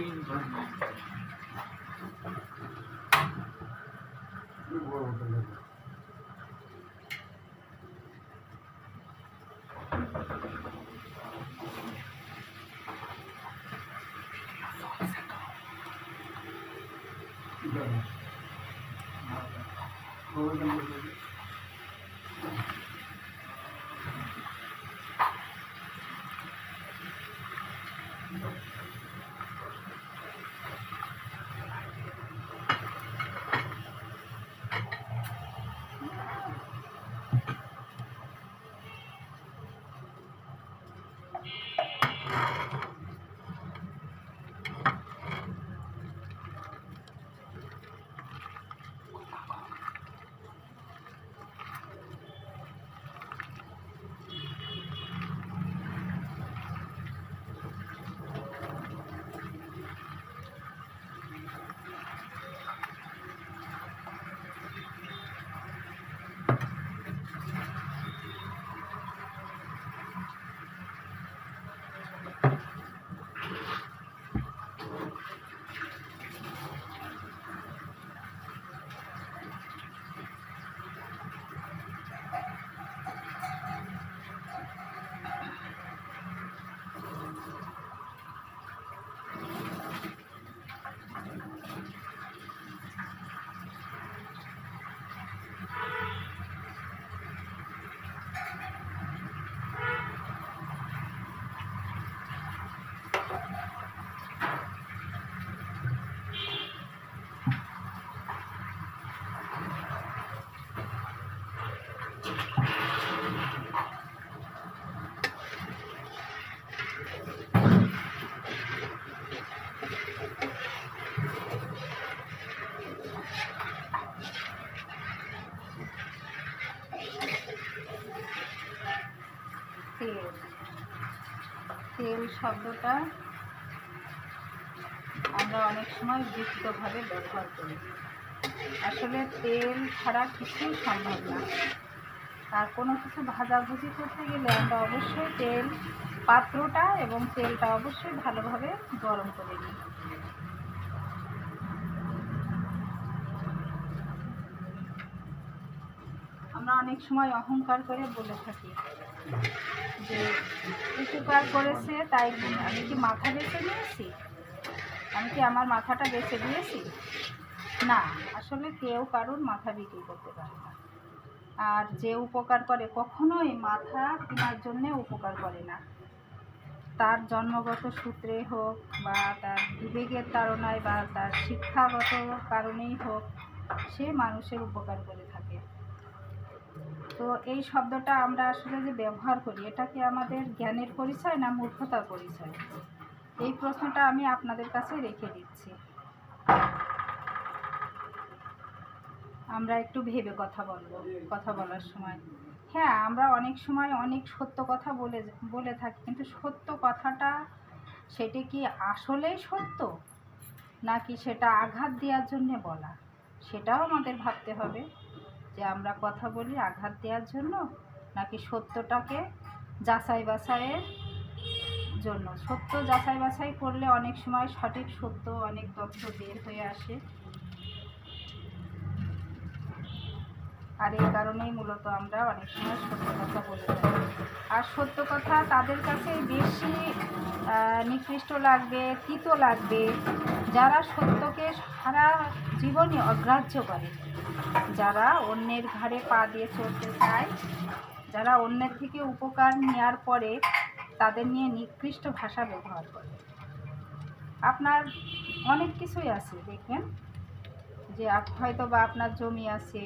তেল শব্দটা আমরা অনেক সময় বিকৃতভাবে ব্যবহার করি। আসলে তেল ছাড়া কিছুই সম্ভব না। আর কোনো কিছু ভাজাভুজি করতে গেলে আমরা অবশ্যই তেল, পাত্রটা এবং তেলটা অবশ্যই ভালোভাবে গরম করে নিই। আমরা অনেক সময় অহংকার করে বলে থাকি। যে উপকার করেছে, তাই আমি কি মাথা বেছে নিয়েছি? আমি কি আমার মাথাটা বেছে দিয়েছি না, আসলে কেউ কারোর মাথা বিক্রি করতে পারে না। আর যে উপকার করে, কখনোই মাথা কেনার জন্যে উপকার করে না। তার জন্মগত সূত্রে হোক বা তার বিবেকের তাড়নায় বা তার শিক্ষাগত কারণেই হোক, সে মানুষের উপকার করে তো এই শব্দটা আমরা আসলে যে ব্যবহার করি, এটা কি আমাদের জ্ঞানের পরিচয় না মূর্খতার পরিচয়? এই প্রশ্নটা আমি আপনাদের কাছে রেখে দিচ্ছি। আমরা একটু ভেবে কথা বলব, কথা বলার সময়। হ্যাঁ আমরা অনেক সময় অনেক সত্য কথা বলে বলে থাকি, কিন্তু সত্য কথাটা, সেটা কি আসলেই সত্য? নাকি সেটা আঘাত দেওয়ার জন্যে বলা? সেটাও আমাদের ভাবতে হবে। যে আমরা কথা বলি আঘাত দেওয়ার জন্য, নাকি সত্যটাকে যাচাই বাছাইয়ের জন্য? সত্য যাচাই বাছাই করলে অনেক সময় সঠিক সত্য, অনেক তথ্য বের হয়ে আসে। আর এই কারণেই মূলত আমরা অনেক সময় সত্য কথা বলে থাকি। আর সত্য কথা তাদের কাছে বেশি নিকৃষ্ট লাগবে, তিতো লাগবে। যারা সত্যকে সারা জীবনই অগ্রাহ্য করে। যারা অন্যের ঘাড়ে পা দিয়ে চলতে চায়, যারা অন্যের থেকে উপকার নেওয়ার পরে তাদের নিয়ে নিকৃষ্ট ভাষা ব্যবহার করে। আপনার অনেক কিছুই আছে, দেখবেন। যে হয়তো বা আপনার জমি আছে,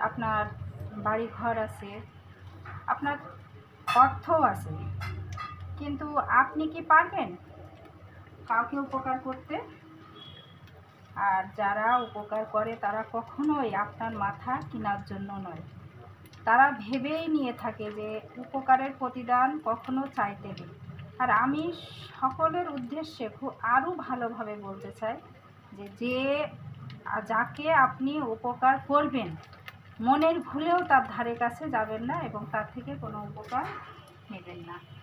আপনার বাড়ি ঘর আছে, আপনার অর্থও আছে। কিন্তু আপনি কি পারবেন কাউকে উপকার করতে? আর যারা উপকার করে তারা কখনোই আপনার মাথা কেনার জন্য নয়। তারা ভেবেই নিয়ে থাকে যে উপকারের প্রতিদান কখনো চাইতে নেই। আর আমি সকলের উদ্দেশ্যে খুব আরও ভালোভাবে বলতে চাই যে যে যাকে আপনি উপকার করবেন, মনের ভুলেও তার ধারে কাছে যাবেন না এবং তার থেকে কোনো উপকার নেবেন না।